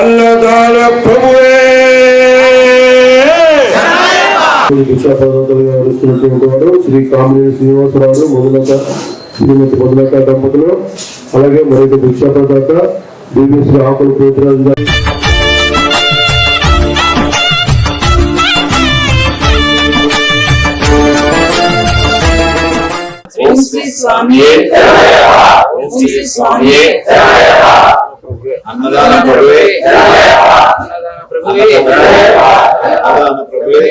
అన్నదాన ప్రభువే దీక్షాపదంతులుగా నడుస్తున్నటువంటి వారు శ్రీ కామినేని శ్రీనివాసరావు మొదలక శ్రీమతి మొదలక దంపతులు అలాగే మరొక దీక్షాపదాత బీబీసీ ఆకుల పేదరాజు శ్రీ స్వామి శ్రీ స్వామి అన్నదాన ప్రభువే. అన్నదాన ప్రభువే. అన్నదాన ప్రభువే.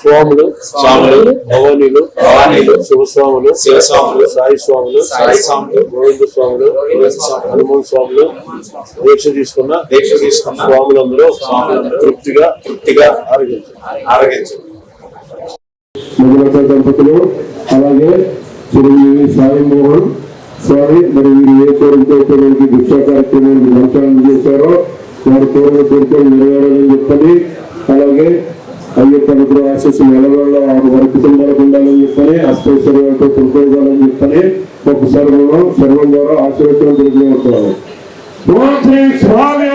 స్వాములు స్వాములు భవానీలు భవానీలు శివస్వాములు శివస్వాములు సాయి స్వాములు సాయి స్వాములు గోవింద స్వాములు హనుమాన్ స్వాములు దీక్ష తీసుకున్న దీక్ష తీసుకున్న స్వాములందరూ స్వాములందరూ తృప్తిగా తృప్తిగా ఆరోగించారు ఆరగించు మొదలక దంపతులు అలాగే చిరంజీవి సాయి మోహన్ స్వామి మరి మీరు ఏ కోరికతో మనకి దీక్షా కార్యక్రమానికి నమస్కారం చేశారో వారి కోరిక కోరికలు నెరవేరాలని చెప్పని అలాగే అయ్యప్ప అనుగ్రహ ఆశస్సులు ఎలవేళ్ళ వారి కుటుంబాలకు ఉండాలని చెప్పని అష్టైశ్వర్యాలతో కొనుక్కోవాలని చెప్పని ఒకసారి మనం సర్వం ద్వారా ఆశీర్వచనం తెలియజేస్తున్నాము స్వామి!